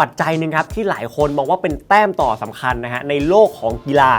ปัจจัยหนึ่งครับที่หลายคนมองว่าเป็นแต้มต่อสำคัญนะฮะในโลกของกีฬา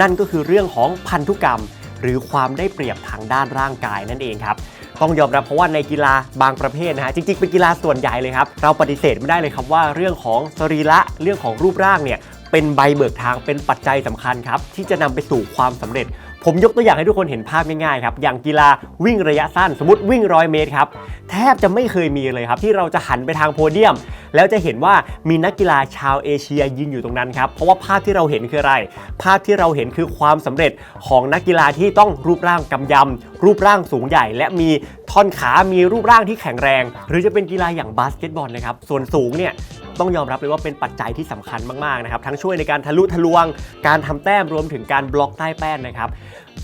นั่นก็คือเรื่องของพันธุกรรม หรือความได้เปรียบทางด้านร่างกายนั่นเองครับต้องยอมรับเพราะว่าในกีฬาบางประเภทนะฮะจริงๆเป็นกีฬาส่วนใหญ่เลยครับเราปฏิเสธไม่ได้เลยครับว่าเรื่องของสรีระเรื่องของรูปร่างเนี่ยเป็นใบเบิกทางเป็นปัจจัยสำคัญครับที่จะนำไปสู่ความสำเร็จ ผมยกตัวอย่างให้ทุกคนเห็นภาพง่ายๆครับ อย่างกีฬาวิ่งระยะสั้นสมมติวิ่งร้อยเมตรครับ แทบจะไม่เคยมีเลยครับ ที่เราจะหันไปทางโพเดียม แล้วจะเห็นว่ามีนักกีฬาชาวเอเชียยืนอยู่ตรงนั้นครับ เพราะว่าภาพที่เราเห็นคืออะไร ภาพที่เราเห็นคือความสำเร็จของนักกีฬาที่ต้องรูปร่างกำยำรูปร่างสูงใหญ่ และมี ท่อนขามีรูปร่างที่แข็งแรง หรือจะเป็นกีฬาอย่างบาสเกตบอลนะครับ ส่วนสูงเนี่ยต้องยอมรับเลยว่าเป็นปัจจัยที่สำคัญมาก ๆ นะครับ ทั้งช่วยในการทะลุทะลวง การทำแต้มรวมถึงการบล็อกใต้แป้นนะครับ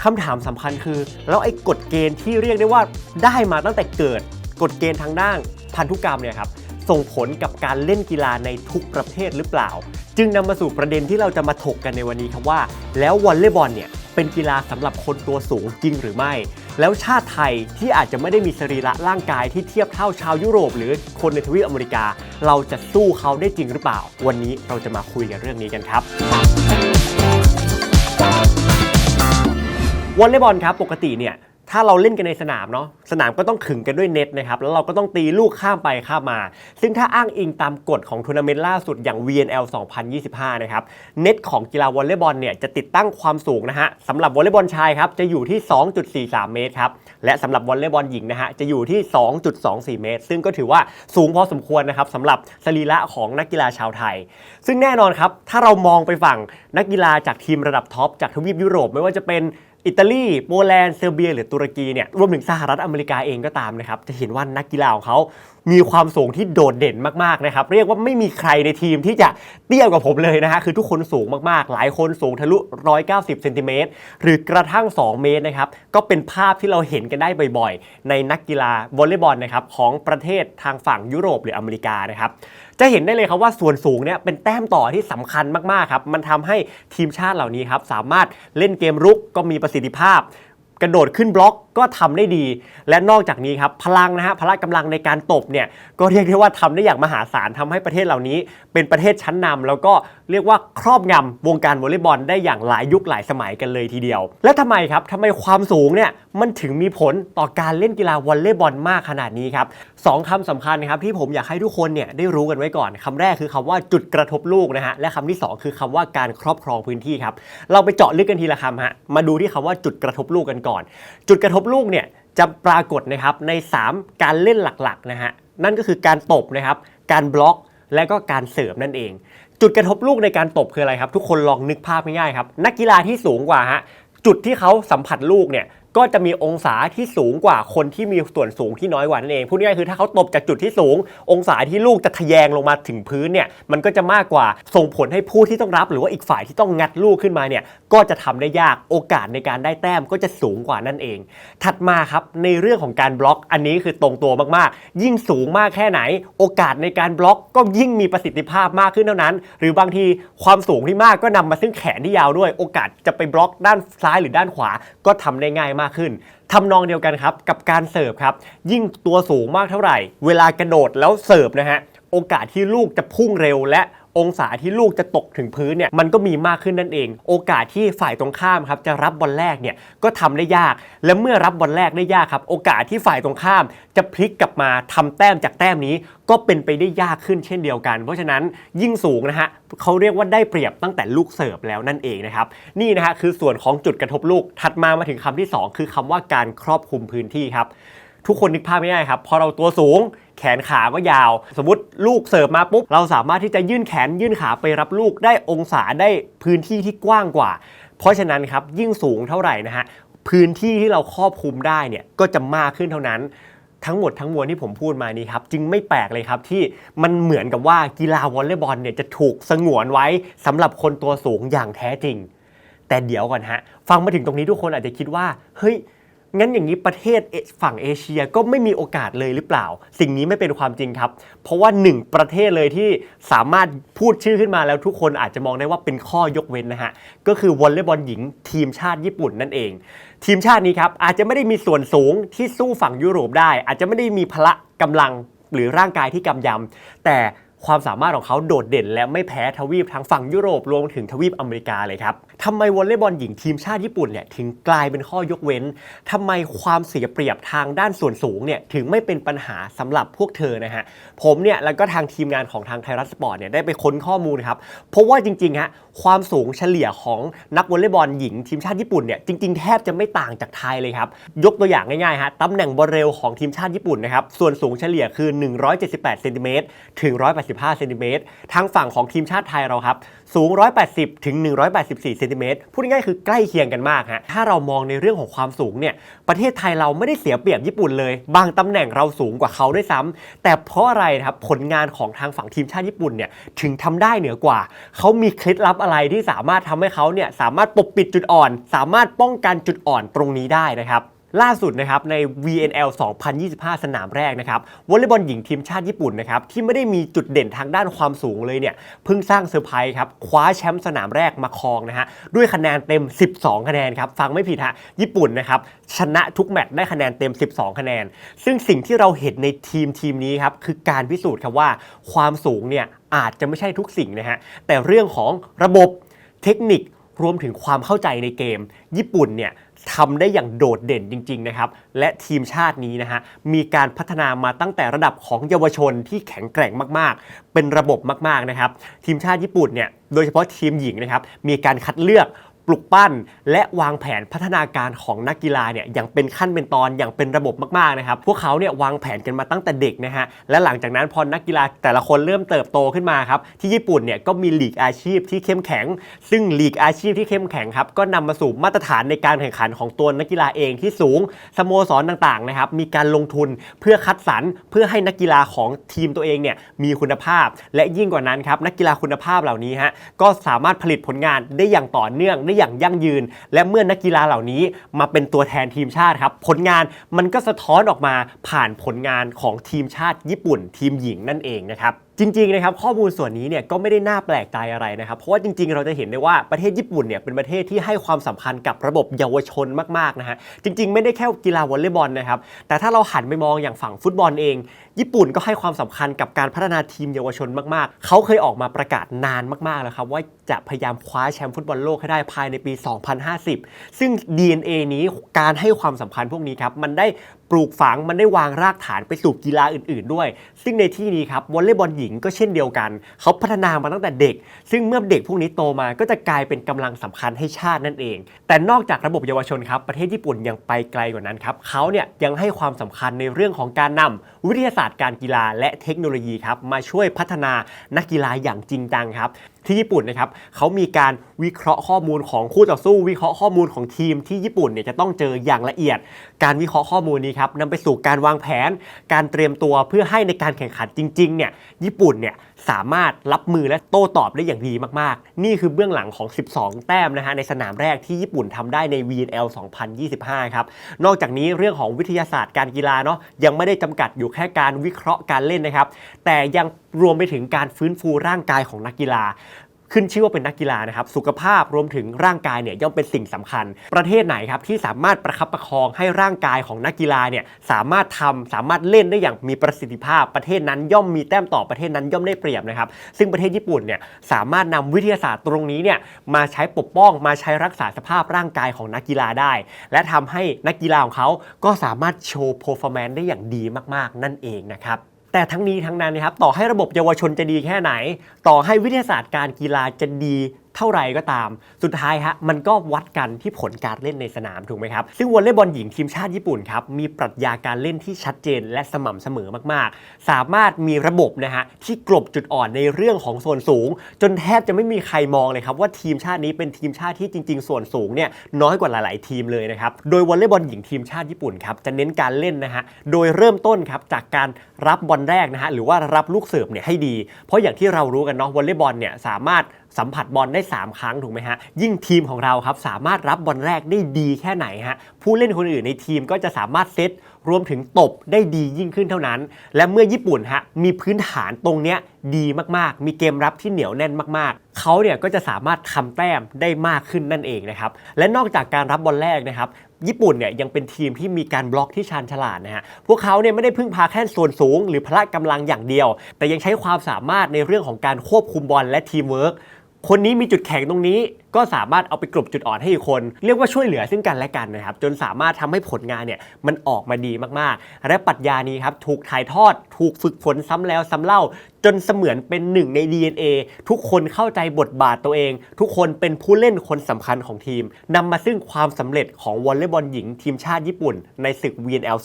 คำถามสำคัญคือ แล้วไอ้กฎเกณฑ์ที่เรียกได้ว่าได้มาตั้งแต่เกิดกฎเกณฑ์ทางด้านพันธุกรรมเนี่ยครับส่งผลกับการเล่นกีฬาในทุกประเภทหรือเปล่า จึงนำมาสู่ประเด็นที่เราจะมาถกกันในวันนี้ครับว่า แล้ววอลเลย์บอลเนี่ยเป็นกีฬาสำหรับคนตัวสูงจริงหรือไม่ แล้วชาติไทยที่อาจจะไม่ได้มีสรีระร่างกายที่เทียบเท่าชาวยุโรป หรือคนในทวีปอเมริกา เราจะสู้เขาได้จริงหรือเปล่า วันนี้เราจะมาคุยกันเรื่องนี้กันครับวอลเลย์บอลครับปกติเนี่ย ถ้าเราเล่นกันในสนามเนาะสนามก็ต้องขึงกันด้วยเน็ตนะครับแล้วเราก็ต้องตีลูกข้ามไปข้ามมา ซึ่งถ้าอ้างอิงตามกฎของทัวร์นาเมนต์ล่าสุดอย่าง VNL 2025 นะครับเน็ตของกีฬาวอลเลย์บอลเนี่ยจะติดตั้งความสูงนะฮะสำหรับวอลเลย์บอลชายครับจะอยู่ที่ 2.43 เมตรครับและสำหรับวอลเลย์บอลหญิงนะฮะจะอยู่ที่ 2.24 เมตร ซึ่งก็ถือว่าสูงพอสมควรนะครับสำหรับสรีระของนักกีฬาชาวไทย ซึ่งแน่นอนครับถ้าเรามองไปฝั่งนักกีฬาจากทีมระดับท็อปจากทวีปยุโรปไม่ว่าจะเป็น อิตาลีโปแลนด์เซอร์เบีย หรือตุรกีเนี่ยรวมถึงสหรัฐอเมริกาเองก็ตามนะครับจะเห็นว่านักกีฬาของเขา มีความสูงที่โดดเด่นมากๆนะครับ เรียกว่าไม่มีใครในทีมที่จะเตี้ยกว่าผมเลยนะฮะคือทุกคนสูงมากๆ หลายคนสูงทะลุ 190เซนติเมตรหรือกระทั่ง 2 เมตรนะครับก็เป็นภาพที่เราเห็นกันได้บ่อยๆ ในนักกีฬาวอลเลย์บอลนะครับของประเทศทางฝั่งยุโรปหรืออเมริกานะครับจะเห็นได้เลยครับว่าส่วนสูงเนี่ยเป็นแต้มต่อที่สำคัญมากๆครับมันทำให้ทีมชาติเหล่านี้ครับสามารถเล่นเกมรุกก็มีประสิทธิภาพ กระโดดขึ้นบล็อก ก็ทำได้ดี และนอกจากนี้ครับพลังนะฮะพละกำลังในการตบเนี่ยก็เรียกได้ว่าทำได้อย่างมหาศาลทำให้ประเทศเหล่านี้ เป็นประเทศชั้นนำแล้วก็เรียกว่าครอบงำวงการวอลเลย์บอลได้อย่างหลายยุคหลายสมัยกันเลยทีเดียว และทำไมครับทำไมความสูงเนี่ยมันถึงมีผลต่อการเล่นกีฬาวอลเลย์บอลมากขนาดนี้ครับสองคำสำคัญนะครับที่ผมอยากให้ทุกคนเนี่ยได้รู้กันไว้ก่อนคำแรกคือคำว่าจุดกระทบลูกนะฮะและคำที่สองคือคำว่าการครอบครองพื้นที่ครับเราไปเจาะลึกกันทีละคำฮะมาดูที่คำว่าจุดกระทบลูกกันก่อน จุดกระทบลูกเนี่ยจะปรากฏนะครับใน 3 การเล่นหลักๆนะฮะนั่นก็คือการตบนะครับ การบล็อกและก็การเสิร์ฟนั่นเอง จุดกระทบลูกในการตบคืออะไรครับ ทุกคนลองนึกภาพง่ายๆครับ นักกีฬาที่สูงกว่าฮะจุดที่เขาสัมผัสลูกเนี่ยก็จะมีองศาที่สูงกว่าคนที่มีส่วนสูงที่น้อยกว่านั่นเอง พูดง่ายๆคือถ้าเขาตบจากจุดที่สูง องศาที่ลูกจะทะแยงลงมาถึงพื้นเนี่ยมันก็จะมากกว่าส่งผลให้ผู้ที่ต้องรับ หรือว่าอีกฝ่ายที่ต้องงัดลูกขึ้นมาเนี่ย ก็จะทำได้ยากโอกาสในการได้แต้มก็จะสูงกว่านั่นเอง ถัดมาครับในเรื่องของการบล็อก อันนี้คือตรงตัวมากๆ ยิ่งสูงมากแค่ไหน โอกาสในการบล็อกก็ยิ่งมีประสิทธิภาพมากขึ้นเท่านั้น หรือบางทีความสูงที่มากก็นำมาซึ่งแขนที่ยาวด้วย โอกาสจะไปบล็อกด้านซ้ายหรือด้านขวา ก็ทำได้ง่ายมากขึ้นทำนองเดียวกันครับกับการเสิร์ฟครับ ยิ่งตัวสูงมากเท่าไหร่ เวลากระโดดแล้วเสิร์ฟนะฮะโอกาสที่ลูกจะพุ่งเร็วและ องศาที่ลูกจะตกถึงพื้นเนี่ยมันก็มีมากขึ้นนั่นเอง โอกาสที่ฝ่ายตรงข้ามครับจะรับบอลแรกเนี่ยก็ทำได้ยาก และเมื่อรับบอลแรกได้ยากครับ โอกาสที่ฝ่ายตรงข้ามจะพลิกกลับมาทำแต้มจากแต้มนี้ ก็เป็นไปได้ยากขึ้นเช่นเดียวกัน เพราะฉะนั้นยิ่งสูงนะฮะเขาเรียกว่าได้เปรียบตั้งแต่ลูกเสิร์ฟแล้วนั่นเองนะครับนี่นะฮะคือส่วนของจุดกระทบลูกถัดมามาถึงคำที่สองคือคำว่าการครอบคลุมพื้นที่ครับ ทุกคนนึกภาพไม่ได้ครับ พอเราตัวสูงแขนขาก็ยาว สมมติลูกเสิร์ฟมาปุ๊บ เราสามารถที่จะยื่นแขนยื่นขาไปรับลูกได้องศาได้พื้นที่ที่กว้างกว่า เพราะฉะนั้นครับยิ่งสูงเท่าไหร่นะฮะพื้นที่ที่เราครอบคลุมได้เนี่ยก็จะมากขึ้นเท่านั้นทั้งหมดทั้งมวลที่ผมพูดมานี้ครับจึงไม่แปลกเลยครับที่มันเหมือนกับว่ากีฬาวอลเลย์บอลเนี่ยจะถูกสงวนไว้สำหรับคนตัวสูงอย่างแท้จริง แต่เดี๋ยวก่อนฮะ ฟังมาถึงตรงนี้ทุกคนอาจจะคิดว่า เฮ้ย งั้นอย่างนี้ประเทศฝั่งเอเชียก็ไม่มีโอกาสเลยหรือเปล่า สิ่งนี้ไม่เป็นความจริงครับ เพราะว่าหนึ่งประเทศเลยที่สามารถพูดชื่อขึ้นมาแล้วทุกคนอาจจะมองได้ว่าเป็นข้อยกเว้นนะฮะ ก็คือวอลเลย์บอลหญิงทีมชาติญี่ปุ่นนั่นเอง ทีมชาตินี้ครับอาจจะไม่ได้มีส่วนสูงที่สู้ฝั่งยุโรปได้ อาจจะไม่ได้มีพละกำลังหรือร่างกายที่กำยำแต่ ความสามารถของเขาโดดเด่น และไม่แพ้ทวีปทั้งฝั่งยุโรปรวมถึงทวีปอเมริกาเลยครับทำไมวอลเลย์บอลหญิงทีมชาติญี่ปุ่นเนี่ยถึงกลายเป็นข้อยกเว้นทำไมความเสียเปรียบทางด้านส่วนสูงเนี่ยถึงไม่เป็นปัญหาสำหรับพวกเธอนะฮะผมเนี่ยแล้วก็ทางทีมงานของทางไทยรัฐสปอร์ตเนี่ยได้ไปค้นข้อมูลครับเพราะว่าจริงๆฮะความสูงเฉลี่ยของนักวอลเลย์บอลหญิงทีมชาติญี่ปุ่นเนี่ยจริงๆแทบจะไม่ต่างจากไทยเลยครับยกตัวอย่างง่ายๆฮะตำแหน่งบอลเร็วของทีมชาติญี่ปุ่นนะครับส่วนสูงเฉลี่ยคือ 178เซนติเมตรถึง185เซนติเมตรทางฝั่งของทีมชาติไทยเราครับ สูง 180 ถึง 184เซนติเมตรพูดง่ายๆคือใกล้เคียงกันมากฮะถ้าเรามองในเรื่องของความสูงเนี่ยประเทศไทยเราไม่ได้เสียเปรียบญี่ปุ่นเลย บางตำแหน่งเราสูงกว่าเขาด้วยซ้ำแต่เพราะอะไรครับผลงานของทางฝั่งทีมชาติญี่ปุ่นเนี่ยถึงทำได้เหนือกว่า เขามีเคล็ดลับอะไรที่สามารถทำให้เขาเนี่ยสามารถปกปิดจุดอ่อน สามารถป้องกันจุดอ่อนตรงนี้ได้นะครับ ล่าสุดนะครับใน VNL 2025 สนามแรกนะครับวอลเลย์บอลหญิงทีมชาติญี่ปุ่นนะครับที่ไม่ได้มีจุดเด่นทางด้านความสูงเลยเนี่ยเพิ่งสร้างเซอร์ไพรส์ครับคว้าแชมป์สนามแรกมาครองนะฮะด้วยคะแนนเต็ม 12 คะแนนครับฟังไม่ผิดฮะญี่ปุ่นนะครับชนะทุกแมตช์ได้คะแนนเต็ม 12 คะแนน ซึ่งสิ่งที่เราเห็นในทีมทีมนี้ครับคือการพิสูจน์ครับว่าความสูงเนี่ยอาจจะไม่ใช่ทุกสิ่งนะฮะแต่เรื่องของระบบเทคนิครวมถึงความเข้าใจในเกม ญี่ปุ่นเนี่ย ทำได้อย่างโดดเด่นจริงๆนะครับและทีมชาตินี้นะฮะมีการพัฒนามาตั้งแต่ระดับของเยาวชนที่แข็งแกร่งมากๆ เป็นระบบมากๆนะครับทีมชาติญี่ปุ่นเนี่ยโดยเฉพาะทีมหญิงนะครับมีการคัดเลือก ปลุกปั้น และวางแผนพัฒนาการของนักกีฬาเนี่ยอย่างเป็นขั้นเป็นตอนอย่างเป็นระบบมากๆนะครับพวกเขาเนี่ยวางแผนกันมาตั้งแต่เด็กนะฮะและหลังจากนั้นพอนักกีฬาแต่ละคนเริ่มเติบโตขึ้นมาครับที่ญี่ปุ่นเนี่ยก็มีลีกอาชีพที่เข้มแข็ง ซึ่งลีกอาชีพที่เข้มแข็งครับก็นำมาสู่มาตรฐานในการแข่งขันของตัวนักกีฬาเองที่สูงสโมสรต่างๆนะครับมีการลงทุนเพื่อคัดสรรเพื่อให้นักกีฬาของทีมตัวเองเนี่ยมีคุณภาพ และยิ่งกว่านั้นครับนักกีฬาคุณภาพเหล่านี้ฮะก็สามารถผลิตผลงานได้อย่างต่อเนื่องได้อย่างยั่งยืน และเมื่อนักกีฬาเหล่านี้มาเป็นตัวแทนทีมชาติครับ ผลงานมันก็สะท้อนออกมาผ่านผลงานของทีมชาติญี่ปุ่น ทีมหญิงนั่นเองนะครับจริงๆนะครับข้อมูลส่วนนี้เนี่ยก็ไม่ได้น่าแปลกใจอะไรนะครับ เพราะว่าจริงๆ เราจะเห็นได้ว่าประเทศญี่ปุ่นเนี่ยเป็นประเทศที่ให้ความสำคัญกับระบบเยาวชนมากๆนะฮะจริง ๆ ไม่ได้แค่กีฬาวอลเลย์บอลนะครับแต่ถ้าเราหันไปมองอย่างฝั่งฟุตบอลเอง ญี่ปุ่นก็ให้ความสำคัญกับการพัฒนาทีมเยาวชนมากๆ เขาเคยออกมาประกาศนานมากๆแล้วครับว่าจะพยายามคว้าแชมป์ฟุตบอลโลกให้ได้ภายในปี 2050 ซึ่ง DNA นี้การให้ความสำคัญพวกนี้ครับมันได้ปลูกฝังมันได้วางรากฐานไปสู่กีฬาอื่น ๆ ด้วย ซึ่งในที่นี้ครับวอลเลย์บอลหญิงก็เช่นเดียวกัน เขาพัฒนามาตั้งแต่เด็ก ซึ่งเมื่อเด็กพวกนี้โตมาก็จะกลายเป็นกำลังสำคัญให้ชาตินั่นเอง แต่นอกจากระบบเยาวชนครับประเทศญี่ปุ่นยังไปไกลกว่านั้นครับเขาเนี่ยยังให้ความสำคัญในเรื่องของการนำวิทยาศาสตร์การกีฬาและเทคโนโลยีครับมาช่วยพัฒนานักกีฬาอย่างจริงจังครับ ที่ญี่ปุ่นนะครับเขามีการวิเคราะห์ข้อมูลของคู่ต่อสู้ วิเคราะห์ข้อมูลของทีมที่ญี่ปุ่นเนี่ยจะต้องเจออย่างละเอียด การวิเคราะห์ข้อมูลนี้ครับนำไปสู่การวางแผน การเตรียมตัวเพื่อให้ในการแข่งขันจริงๆเนี่ยญี่ปุ่นเนี่ยสามารถรับมือและโต้ตอบได้อย่างดีมากๆ นี่คือเบื้องหลังของ 12 แต้มนะฮะในสนามแรกที่ญี่ปุ่นทำได้ใน VNL 2025 ครับ นอกจากนี้เรื่องของวิทยาศาสตร์การกีฬาเนาะยังไม่ได้จำกัดอยู่แค่การวิเคราะห์การเล่นนะครับ แต่ยัง รวมไปถึงการฟื้นฟูร่างกายของนักกีฬา ขึ้นชื่อว่าเป็นนักกีฬานะครับ สุขภาพรวมถึงร่างกายเนี่ยย่อมเป็นสิ่งสำคัญ ประเทศไหนครับที่สามารถประคับประคองให้ร่างกายของนักกีฬาเนี่ยสามารถทำสามารถเล่นได้อย่างมีประสิทธิภาพ ประเทศนั้นย่อมมีแต้มต่อประเทศนั้นย่อมได้เปรียบนะครับ ซึ่งประเทศญี่ปุ่นเนี่ยสามารถนำวิทยาศาสตร์ตรงนี้เนี่ยมาใช้ปกป้องมาใช้รักษาสภาพร่างกายของนักกีฬาได้ และทำให้นักกีฬาของเขาก็สามารถโชว์โปรฟอร์แมนซ์ได้อย่างดีมาก ๆ นั่นเองนะครับ แต่ทั้งนี้ทั้งนั้นนะครับต่อให้ระบบเยาวชนจะดีแค่ไหน ต่อให้วิทยาศาสตร์การกีฬาจะดี เท่าไหร่ก็ตาม สุดท้ายฮะมันก็วัดกันที่ผลการเล่นในสนามถูกไหมครับซึ่งวอลเลย์บอลหญิงทีมชาติญี่ปุ่นครับมีปรัชญาการเล่นที่ชัดเจนและสม่ำเสมอมากๆ สามารถมีระบบนะฮะที่กลบจุดอ่อนในเรื่องของส่วนสูง จนแทบจะไม่มีใครมองเลยครับว่าทีมชาตินี้เป็นทีมชาติที่จริง ๆ ส่วนสูงเนี่ยน้อยกว่าหลาย ๆ ทีมเลยนะครับโดยวอลเลย์บอลหญิงทีมชาติญี่ปุ่นครับจะเน้นการเล่นนะฮะโดยเริ่มต้นครับจากการรับบอลแรกนะฮะหรือว่ารับลูกเสิร์ฟเนี่ยให้ดี เพราะอย่างที่เรารู้กันเนาะวอลเลย์บอลเนี่ยสามารถ สัมผัสบอลได้ 3 ครั้งถูกไหมฮะ ยิ่งทีมของเราครับสามารถรับบอลแรกได้ดีแค่ไหนฮะผู้เล่นคนอื่นในทีมก็จะสามารถเซตรวมถึงตบได้ดียิ่งขึ้นเท่านั้น และเมื่อญี่ปุ่นฮะมีพื้นฐานตรงเนี้ยดีมากๆ มีเกมรับที่เหนียวแน่นมากๆ เขาเนี่ยก็จะสามารถทำแต้มได้มากขึ้นนั่นเองนะครับ และนอกจากการรับบอลแรกนะครับ ญี่ปุ่นเนี่ยยังเป็นทีมที่มีการบล็อกที่ชาญฉลาดนะฮะ พวกเขาเนี่ยไม่ได้พึ่งพาแค่ส่วนสูง หรือพละกำลังอย่างเดียว แต่ยังใช้ความสามารถในเรื่องของการควบคุมบอลและทีมเวิร์ก คนนี้มีจุดแข็งตรงนี้ ก็สามารถเอาไปกลบจุดอ่อนให้อีกคน เรียกว่าช่วยเหลือซึ่งกันและกันนะครับจนสามารถทำให้ผลงานเนี่ยมันออกมาดีมากๆ และปรัชญานี้ครับถูกถ่ายทอด ถูกฝึกฝนซ้ำแล้วซ้ำเล่า จนเสมือนเป็นหนึ่งใน DNA ทุกคนเข้าใจบทบาทตัวเอง ทุกคนเป็นผู้เล่นคนสำคัญของทีมนำมาซึ่งความสำเร็จของวอลเลย์บอลหญิงทีมชาติญี่ปุ่น ในศึก VNL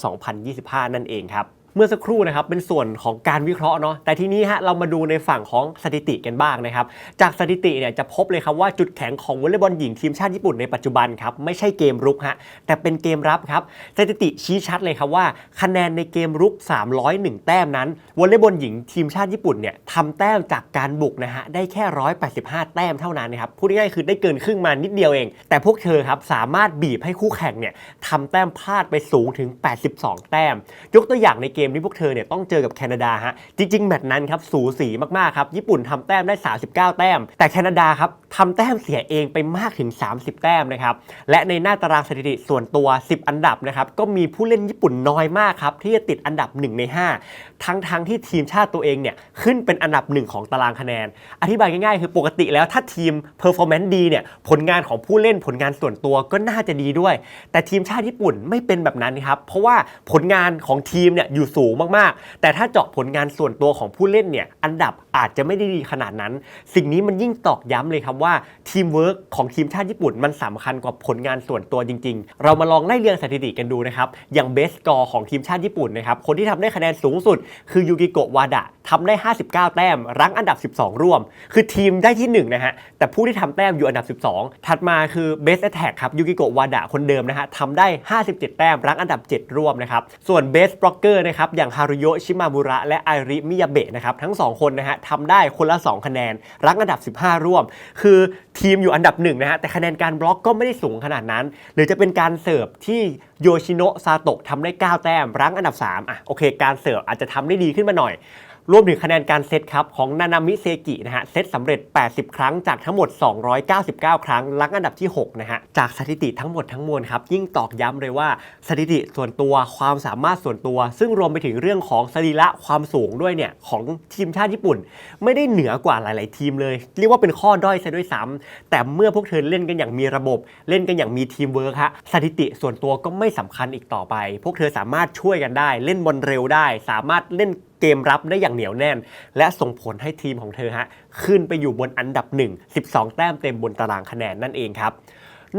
2025 นั่นเองครับ เมื่อสักครู่นะครับเป็นส่วนของการวิเคราะห์เนาะแต่ทีนี้ฮะเรามาดูในฝั่งของสถิติกันบ้างนะครับ จากสถิติเนี่ยจะพบเลยครับว่าจุดแข็งของวอลเลย์บอลหญิงทีมชาติญี่ปุ่นในปัจจุบันครับไม่ใช่เกมรุกฮะแต่เป็นเกมรับครับสถิติชี้ชัดเลยครับว่า คะแนนในเกมรุก 301 แต้มนั้นวอลเลย์บอลหญิงทีมชาติญี่ปุ่นเนี่ยทำแต้มจากการบุกนะฮะได้แค่ 185 แต้มเท่านั้นนะครับพูดง่ายๆคือได้เกินครึ่งมานิดเดียวเอง แต่พวกเธอครับสามารถบีบให้คู่แข่งเนี่ยทำแต้มพลาดไปสูงถึง 82 แต้ม ยกตัวอย่างในเกกมที่พวกเธอเนี่ยต้องเจอกับแคนาดาฮะจริง ๆ แมตช์นั้นครับสูสีมากๆครับญี่ปุ่นทำแต้มได้ 39 แต้ม แต่แคนาดาครับทำแต้มเสียเองไปมากถึง 30 แต้มนะครับและในหน้าตารางสถิติส่วนตัว 10 อันดับนะครับก็มีผู้เล่นญี่ปุ่นน้อยมากครับที่จะติดอันดับ 1 ใน 5 ทั้งทงๆที่ทีมชาติตัวเองเนี่ยขึ้นเป็นอันดับหนึ่งของตารางคะแนน อธิบายง่ายๆ คือปกติแล้วถ้าทีมเพอร์ฟอร์แมนซ์ดีเนี่ยผลงานของผู้เล่นผลงานส่วนตัวก็น่าจะดีด้วย แต่ทีมชาติญี่ปุ่นไม่เป็นแบบนั้นนะครับ เพราะว่าผลงานของทีมเนี่ยอยู่สูงมากๆ แต่ถ้าเจาะผลงานส่วนตัวของผู้เล่นเนี่ยอันดับอาจจะไม่ได้ดีขนาดนั้น สิ่งนี้มันยิ่งตอกย้ำเลยครับว่าทีมเวิร์กของทีมชาติญี่ปุ่นมันสำคัญกว่าผลงานส่วนตัวจริง ๆ เรามาลองไล่เรียงสถิติกันดูนะครับอย่างเบสกอร์ของทีมชาติญี่ปุ่นนะครับคนที่ทำได้คะแนนสูงสุดคือยูกิโกะวาดะทำได้ 59 แต้ม รั้งอันดับ 12 ร่วม คือทีมได้ที่ 1 นะฮะ แต่ผู้ที่ทำแต้มอยู่อันดับ 12 ถัดมาคือ Best Attack ครับยูกิโกะวาดะคนเดิมนะฮะทำได้ 57 แต้ม รั้งอันดับ 7 ร่วมนะครับ ส่วน Best Blocker นะครับ อย่างฮารุโยชิมาบุระและไอริมิยาเบะนะครับ ทั้ง 2 คนนะฮะทำได้คนละ 2 คะแนน รั้งอันดับ 15 ร่วม คือทีมอยู่อันดับหนึ่งนะฮะ แต่คะแนนการบล็อกก็ไม่ได้สูงขนาดนั้น หรือจะเป็นการเสิร์ฟที่โยชิโนะซาโตะทำได้ 9 แต้ม รั้งอันดับ 3 อะ โอเค การเสิร์ฟอาจจะทำได้ดีขึ้นมาหน่อย รวมถึงคะแนนการเซตครับของนานามิเซกินะฮะเซตสำเร็จ 80 ครั้งจากทั้งหมด 299 ครั้งลังอันดับที่ 6 นะฮะ จากสถิติทั้งหมดทั้งมวลครับ ยิ่งตอกย้ำเลยว่าสถิติส่วนตัวความสามารถส่วนตัว ซึ่งรวมไปถึงเรื่องของสรีระความสูงด้วยเนี่ยของทีมชาติญี่ปุ่น ไม่ได้เหนือกว่าหลาย ๆ ทีมเลย เรียกว่าเป็นข้อด้อยซะด้วยซ้ำแต่เมื่อพวกเธอเล่นกันอย่างมีระบบ เล่นกันอย่างมีทีมเวิร์คฮะสถิติส่วนตัวก็ไม่สำคัญอีกต่อไป พวกเธอสามารถช่วยกันได้ เล่นบอลเร็วได้ สามารถเล่น เกมรับได้อย่างเหนียวแน่น และส่งผลให้ทีมของเธอฮะขึ้นไปอยู่บนอันดับ 1 12 แต้มเต็มบนตารางคะแนนนั่นเองครับ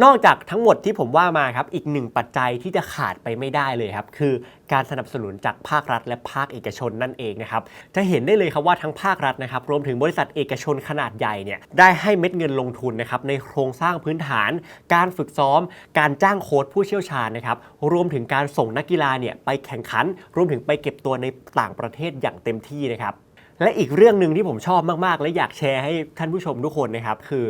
นอกจากทั้งหมดที่ผมว่ามาครับ อีกหนึ่งปัจจัยที่จะขาดไปไม่ได้เลยครับ คือการสนับสนุนจากภาครัฐ และภาคเอกชนนั่นเองนะครับ จะเห็นได้เลยครับว่าทั้งภาครัฐนะครับ รวมถึงบริษัทเอกชนขนาดใหญ่เนี่ย ได้ให้เม็ดเงินลงทุนนะครับในโครงสร้างพื้นฐาน การฝึกซ้อม การจ้างโค้ชผู้เชี่ยวชาญนะครับ รวมถึงการส่งนักกีฬาเนี่ยไปแข่งขัน รวมถึงไปเก็บตัวในต่างประเทศอย่างเต็มที่นะครับ และอีกเรื่องหนึ่งที่ผมชอบมากๆ และอยากแชร์ให้ท่านผู้ชมทุกคนนะครับคือ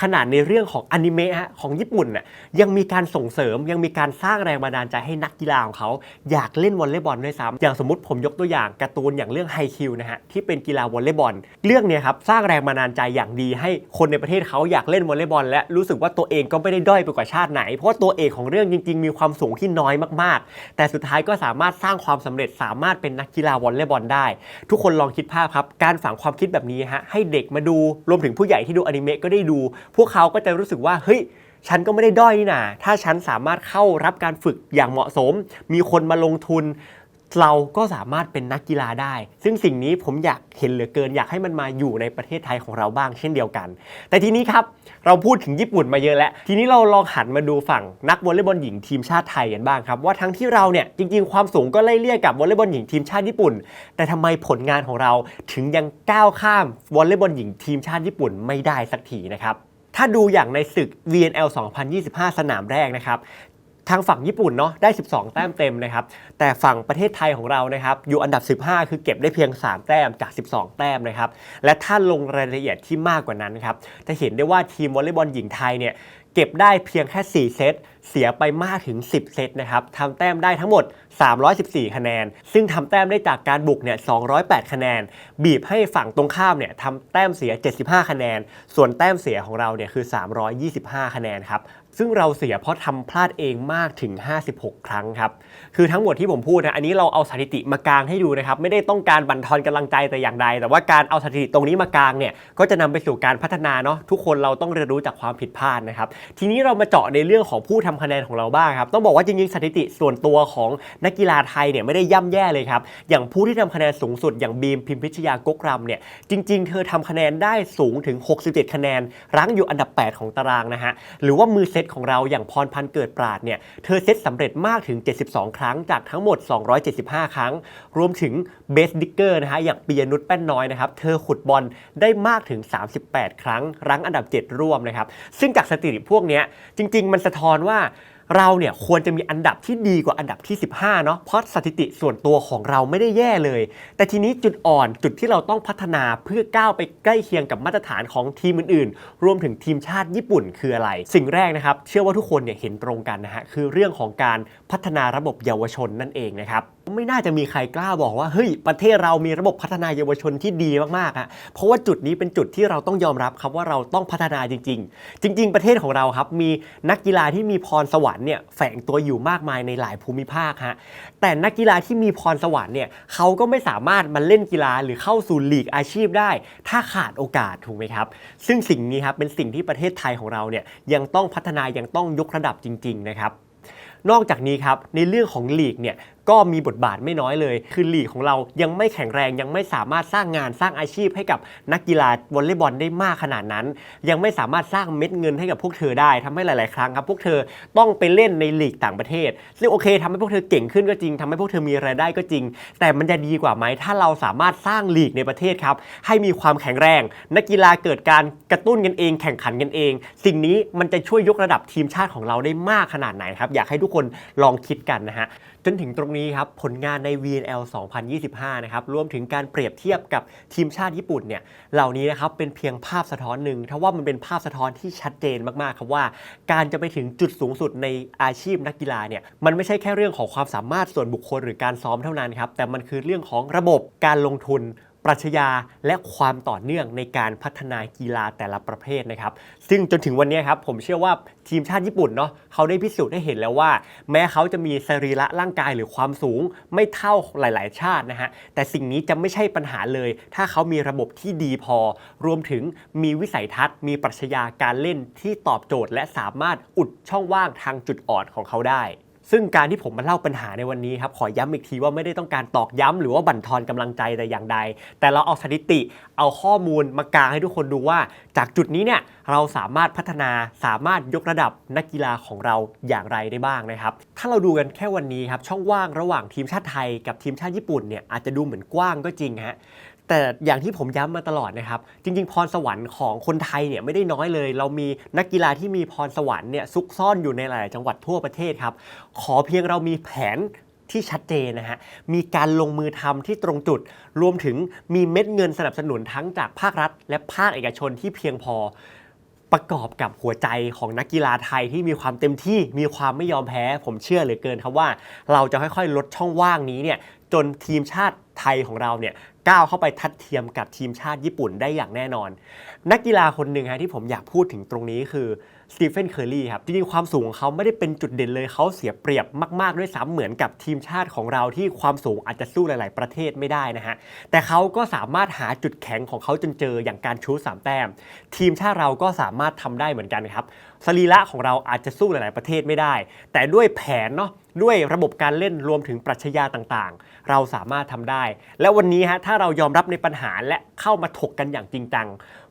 ขนาดในเรื่องของอนิเมะฮะของญี่ปุ่นน่ะยังมีการส่งเสริมยังมีการสร้างแรงบันดาลใจให้นักกีฬาของเขา อยากเล่นวอลเลย์บอลด้วยซ้ำอย่างสมมติผมยกตัวอย่างการ์ตูนอย่างเรื่องไฮคิวนะฮะที่เป็นกีฬาวอลเลย์บอลเรื่องเนี้ยครับสร้างแรงบันดาลใจอย่างดี ให้คนในประเทศเขาอยากเล่นวอลเลย์บอล และรู้สึกว่าตัวเองก็ไม่ได้ด้อยไปกว่าชาติไหน เพราะว่าตัวเอกของเรื่องจริง ๆ มีความสูงที่น้อยมากๆ แต่สุดท้ายก็สามารถสร้างความสำเร็จสามารถเป็นนักกีฬาวอลเลย์บอลได้ ทุกคนลองคิดภาพครับการฝังความคิดแบบนี้ฮะให้เด็กมาดูรวมถึงผู้ใหญ่ที่ดูอนิเมะก็ได้ดูพวกเขาก็จะรู้สึกว่าเฮ้ยฉันก็ไม่ได้ด้อยนี่นาถ้าฉันสามารถเข้ารับการฝึกอย่างเหมาะสม มีคนมาลงทุน เราก็สามารถเป็นนักกีฬาได้ ซึ่งสิ่งนี้ผมอยากเห็นเหลือเกิน อยากให้มันมาอยู่ในประเทศไทยของเราบ้างเช่นเดียวกัน แต่ทีนี้ครับเราพูดถึงญี่ปุ่นมาเยอะแล้ว ทีนี้เราลองหันมาดูฝั่งนักวอลเลย์บอลหญิงทีมชาติไทยกันบ้างครับ ว่าทั้งที่เราเนี่ยจริงๆ ความสูงก็ไล่เลี่ยกับวอลเลย์บอลหญิงทีมชาติญี่ปุ่น แต่ทำไมผลงานของเราถึงยังก้าวข้ามวอลเลย์บอลหญิงทีมชาติญี่ปุ่นไม่ได้สักทีนะครับถ้าดูอย่างในศึก VNL 2025 สนามแรกนะครับ ทางฝั่งญี่ปุ่นเนาะได้ 12 แต้มเต็มนะครับ แต่ฝั่งประเทศไทยของเรานะครับอยู่อันดับ 15 คือเก็บได้เพียง 3 แต้มจาก 12 แต้มนะครับ และถ้าลงรายละเอียดที่มากกว่านั้นครับจะเห็นได้ว่าทีมวอลเลย์บอลหญิงไทยเนี่ยเก็บได้เพียงแค่ 4 เซต เสียไปมากถึง 10 เซตนะครับทำแต้มได้ทั้งหมด 314 คะแนน ซึ่งทำแต้มได้จากการบุกเนี่ย 208 คะแนน บีบให้ฝั่งตรงข้ามเนี่ยทำแต้มเสีย 75 คะแนน ส่วนแต้มเสียของเราเนี่ยคือ 325 คะแนนครับ ซึ่งเราเสียเพราะทำพลาดเองมากถึง 56 ครั้งครับ คือทั้งหมดที่ผมพูดนะอันนี้เราเอาสถิติมากางให้ดูนะครับไม่ได้ต้องการบั่นทอนกำลังใจแต่อย่างใด แต่ว่าการเอาสถิติตรงนี้มากางเนี่ยก็จะนำไปสู่การพัฒนาเนาะทุกคนเราต้องเรียนรู้จากความผิดพลาดนะครับทีนี้เรามาเจาะในเรื่องของผู้ทำคะแนนของเราบ้างครับต้องบอกว่าจริงๆสถิติส่วนตัวของนักกีฬาไทยเนี่ยไม่ได้ย่ำแย่เลยครับอย่างผู้ที่ทำคะแนนสูงสุดอย่างบีมพิมพิชยากกรำเนี่ยจริง ๆ เธอทำคะแนนได้สูงถึง 67 คะแนน รั้งอยู่อันดับ 8 ของตารางนะฮะหรือว่ามือเซตของเราอย่างพรพันธ์เกิดปราดเนี่ยเธอเซตสำเร็จมากถึง 72 ครั้งจากทั้งหมด 275 ครั้ง รวมถึงเบสดิกเกอร์นะฮะอย่างปียนุชแป้นน้อยนะครับ เธอขุดบอลได้มากถึง 38 ครั้ง รั้งอันดับ 7 ร่วมนะครับ ซึ่งจากสถิติพวกนี้จริง ๆ มันสะท้อนว่า เราเนี่ยควรจะมีอันดับที่ดีกว่าอันดับที่ 15 เนาะเพราะสถิติส่วนตัวของเราไม่ได้แย่เลย แต่ทีนี้จุดอ่อนจุดที่เราต้องพัฒนาเพื่อก้าวไปใกล้เคียงกับมาตรฐานของทีมอื่นๆ รวมถึงทีมชาติญี่ปุ่นคืออะไร สิ่งแรกนะครับ เชื่อว่าทุกคนเนี่ยเห็นตรงกันนะฮะคือเรื่องของการพัฒนาระบบเยาวชนนั่นเองนะครับไม่น่าจะมีใครกล้าบอกว่าเฮ้ยประเทศเรามีระบบพัฒนาเยาวชนที่ดีมากๆฮะเพราะว่าจุดนี้เป็นจุดที่เราต้องยอมรับครับว่าเราต้องพัฒนาจริง ๆ จริง ๆ ประเทศของเราครับมีนักกีฬาที่มีพรสวรรค์เนี่ยแฝงตัวอยู่มากมายในหลายภูมิภาคฮะแต่นักกีฬาที่มีพรสวรรค์เนี่ยเขาก็ไม่สามารถมาเล่นกีฬาหรือเข้าสู่ลีกอาชีพได้ ถ้าขาดโอกาสถูกไหมครับ ซึ่งสิ่งนี้ครับเป็นสิ่งที่ประเทศไทยของเราเนี่ยยังต้องพัฒนายังต้องยกระดับจริง ๆ นะครับนอกจากนี้ครับในเรื่องของลีกเนี่ยก็มีบทบาทไม่น้อยเลย คือลีกของเรายังไม่แข็งแรงยังไม่สามารถสร้างงานสร้างอาชีพให้กับนักกีฬาวอลเลย์บอลได้มากขนาดนั้น ยังไม่สามารถสร้างเม็ดเงินให้กับพวกเธอได้ทำให้หลาย ๆ ครั้งครับพวกเธอต้องไปเล่นในลีกต่างประเทศ ซึ่งโอเคทำให้พวกเธอเก่งขึ้นก็จริงทำให้พวกเธอมีรายได้ก็จริง แต่มันจะดีกว่าไหมถ้าเราสามารถสร้างลีกในประเทศครับให้มีความแข็งแรง นักกีฬาเกิดการกระตุ้นกันเอง แข่งขันกันเอง สิ่งนี้มันจะช่วยยกระดับทีมชาติของเราได้มากขนาดไหนครับอยากให้ทุกคนลองคิดกันนะฮะ จนถึงตรงนี้ครับผลงานใน VNL 2025 นะครับรวมถึงการเปรียบเทียบกับทีมชาติญี่ปุ่นเนี่ยเหล่านี้นะครับเป็นเพียงภาพสะท้อนหนึ่งถ้าว่ามันเป็นภาพสะท้อนที่ชัดเจนมากๆครับว่า การจะไปถึงจุดสูงสุดในอาชีพนักกีฬาเนี่ยมันไม่ใช่แค่เรื่องของความสามารถส่วนบุคคลหรือการซ้อมเท่านั้นครับแต่มันคือเรื่องของระบบการลงทุน ปรัชญาและความต่อเนื่องในการพัฒนากีฬาแต่ละประเภทนะครับ ซึ่งจนถึงวันนี้ครับผมเชื่อว่าทีมชาติญี่ปุ่นเนาะเขาได้พิสูจน์ให้เห็นแล้วว่า แม้เขาจะมีสรีระร่างกายหรือความสูงไม่เท่าหลาย ๆ ชาตินะฮะแต่สิ่งนี้จะไม่ใช่ปัญหาเลย ถ้าเขามีระบบที่ดีพอ รวมถึงมีวิสัยทัศน์ มีปรัชญาการเล่นที่ตอบโจทย์ และสามารถอุดช่องว่างทางจุดอ่อนของเขาได้ ซึ่งการที่ผมมาเล่าปัญหาในวันนี้ครับขอย้ำอีกทีว่าไม่ได้ต้องการตอกย้ำหรือว่าบั่นทอนกำลังใจแต่อย่างใด แต่เราเอาสถิติเอาข้อมูลมากางให้ทุกคนดูว่า จากจุดนี้เนี่ยเราสามารถพัฒนาสามารถยกระดับนักกีฬาของเราอย่างไรได้บ้างนะครับ ถ้าเราดูกันแค่วันนี้ครับช่องว่างระหว่างทีมชาติไทยกับทีมชาติญี่ปุ่นเนี่ยอาจจะดูเหมือนกว้างก็จริงฮะ แต่อย่างที่ผมย้ำมาตลอดนะครับ จริง ๆ พรสวรรค์ของคนไทยเนี่ยไม่ได้น้อยเลย เรามีนักกีฬาที่มีพรสวรรค์เนี่ยซุกซ่อนอยู่ในหลายจังหวัดทั่วประเทศครับ ขอเพียงเรามีแผนที่ชัดเจนนะฮะ มีการลงมือทำที่ตรงจุด รวมถึงมีเม็ดเงินสนับสนุนทั้งจากภาครัฐ และภาคเอกชนที่เพียงพอประกอบกับหัวใจของนักกีฬาไทยที่มีความเต็มที่มีความไม่ยอมแพ้ ผมเชื่อเหลือเกินครับว่า เราจะค่อยๆ ลดช่องว่างนี้เนี่ย จนทีมชาติไทยของเราเนี่ยก้าวเข้าไปทัดเทียมกับทีมชาติญี่ปุ่นได้อย่างแน่นอน นักกีฬาคนหนึ่งฮะที่ผมอยากพูดถึงตรงนี้คือสตีเฟนเคอร์รีครับจริงๆความสูงของเขาไม่ได้เป็นจุดเด่นเลยเขาเสียเปรียบมาก ๆ ด้วยซ้ำเหมือนกับทีมชาติของเราที่ความสูงอาจจะสู้หลาย ๆ ประเทศไม่ได้นะฮะแต่เขาก็สามารถหาจุดแข็งของเขาจนเจออย่างการชูสามแต้ม ทีมชาติเราก็สามารถทำได้เหมือนกันครับ สรีระของเราอาจจะสู้หลาย ๆ ประเทศไม่ได้ แต่ด้วยแผนเนาะด้วยระบบการเล่นรวมถึงปรัชญาต่าง ๆ เราสามารถทำได้ และวันนี้ฮะถ้าเรายอมรับในปัญหาและเข้ามาถกกันอย่างจริงจัง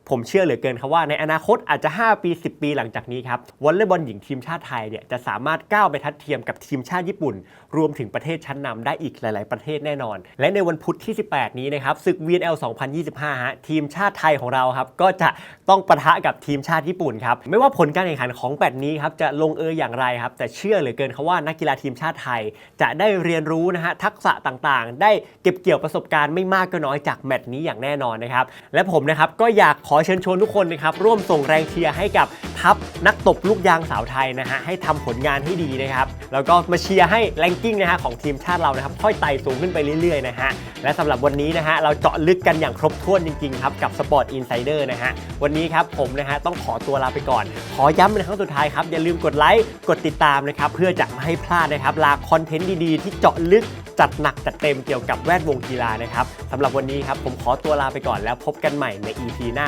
ผมเชื่อเหลือเกินครับว่าในอนาคตอาจจะ 5 ปี 10 ปีหลังจากนี้ครับวอลเลย์บอลหญิงทีมชาติไทยเนี่ยจะสามารถก้าวไปทัดเทียมกับทีมชาติญี่ปุ่น รวมถึงประเทศชั้นนำได้อีกหลาย ๆ ประเทศแน่นอน และในวันพุธที่ 18 นี้นะครับศึก VNL 2025ฮะทีมชาติไทยของเราครับก็จะต้องปะทะกับทีมชาติญี่ปุ่นครับไม่ว่าผลการแข่งขันของแบตนี้ครับจะลงเอยอย่างไรครับแต่เชื่อเหลือเกินครับว่านักกีฬาทีมชาติไทย จะได้เรียนรู้นะฮะทักษะต่างๆ ได้เก็บเกี่ยวประสบการณ์ไม่มากก็น้อยจากแมตช์นี้อย่างแน่นอนนะครับและผมนะครับก็อยากขออเชิญชวนทุกคนนะครับร่วมส่งแรงเชียร์ให้กับทัพนักตบลูกยางสาวไทยนะฮะให้ทำผลงานให้ดีนะครับแล้วก็มาเชียร์ให้แรงกิ้งนะฮะของทีมชาติเรานะครับค่อยไต่สูงขึ้นไปเรื่อยๆนะฮะและสำหรับวันนี้นะฮะเราเจาะลึกกันอย่างครบถ้วนจริงๆครับกับ Sport Insider นะฮะวันนี้ครับผมนะฮะต้องขอตัวลาไปก่อน ขอย้ำเป็นครั้งสุดท้ายครับอย่าลืมกดไลค์กดติดตามนะครับเพื่อจะไม่ให้พลาดนะครับลาคอนเทนต์ดีๆที่เจาะลึกจัดหนักจัดเต็มเกี่ยวกับแวดวงกีฬานะครับสำหรับวันนี้ครับผมขอตัวลาไปก่อนแล้วพบกันใหม่ใน EP หน้า